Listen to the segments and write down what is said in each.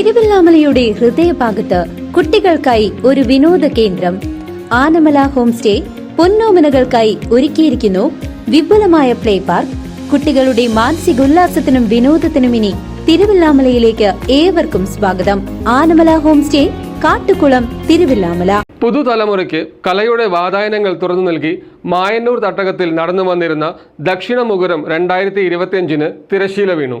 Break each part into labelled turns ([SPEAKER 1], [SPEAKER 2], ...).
[SPEAKER 1] തിരുവല്ലാമലയുടെ ഹൃദയഭാഗത്ത് കുട്ടികൾക്കായി ഒരു വിനോദ കേന്ദ്രം. ആനമല ഹോം സ്റ്റേ പൊന്നോമനകൾക്കായി ഒരുക്കിയിരിക്കുന്നു വിപുലമായ പ്ലേ പാർക്ക്. കുട്ടികളുടെ മാനസികോല്ലാസത്തിനും വിനോദത്തിനും ഇനി തിരുവല്ലാമലയിലേക്ക് ഏവർക്കും സ്വാഗതം. Anamala home stay Kattukulam Thiruvallamala.
[SPEAKER 2] പുതുതലമുറയ്ക്ക് കലയുടെ വാതായനങ്ങൾ തുറന്നു നൽകി മായന്നൂർ തട്ടകത്തിൽ നടന്നു വന്നിരുന്ന ദക്ഷിണമുഖരം രണ്ടായിരത്തി ഇരുപത്തിയഞ്ചിന് തിരശീല വീണു.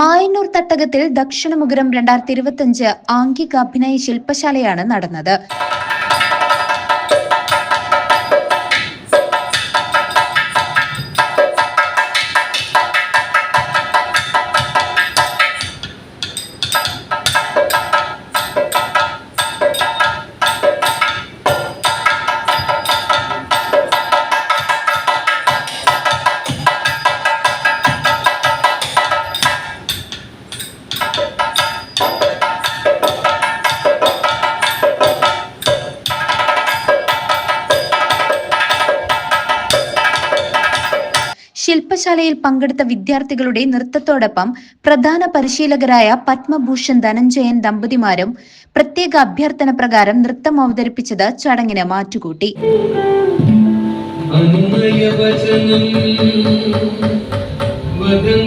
[SPEAKER 1] മായന്നൂർ തട്ടകത്തിൽ ദക്ഷിണമുഖരം രണ്ടായിരത്തി ഇരുപത്തിയഞ്ച് ആംഗിക അഭിനയ ശില്പശാലയാണ് നടന്നത്. ശില്പശാലയിൽ പങ്കെടുത്ത വിദ്യാർത്ഥികളുടെ നൃത്തത്തോടൊപ്പം പ്രധാന പരിശീലകരായ പത്മഭൂഷൺ ധനഞ്ജയൻ ദമ്പതിമാരും പ്രത്യേക അഭ്യർത്ഥന പ്രകാരം നൃത്തം അവതരിപ്പിച്ചത് ചടങ്ങിന് മാറ്റുകൂട്ടി.
[SPEAKER 3] വദം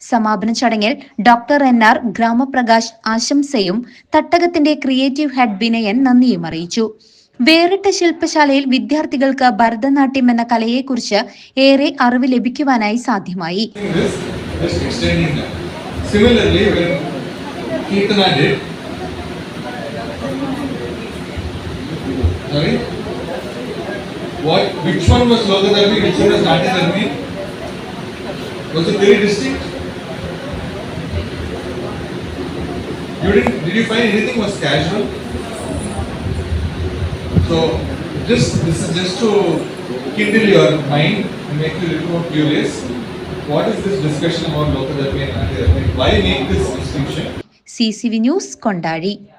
[SPEAKER 1] സമാപന ചടങ്ങിൽ ഡോക്ടർ എൻ ആർ ഗ്രാമപ്രകാശ് ആശംസയും തട്ടകത്തിന്റെ ക്രിയേറ്റീവ് ഹെഡ് വിനയൻ നന്ദിയും അറിയിച്ചു. വേറിട്ട ശില്പശാലയിൽ വിദ്യാർത്ഥികൾക്ക് ഭരതനാട്യം എന്ന കലയെക്കുറിച്ച് ഏറെ അറിവ് ലഭിക്കുവാനായി സാധ്യമായി.
[SPEAKER 4] Similarly when Sorry? What? Which one was logotherapy? Which one was tartotherapy? Was it very distinct? You didn't? Did you find anything was casual? So just this is just to kindle your mind and make you a little more curious. What is this discussion about logotherapy and tartotherapy? Why make this distinction?
[SPEAKER 1] CCV News Kondari.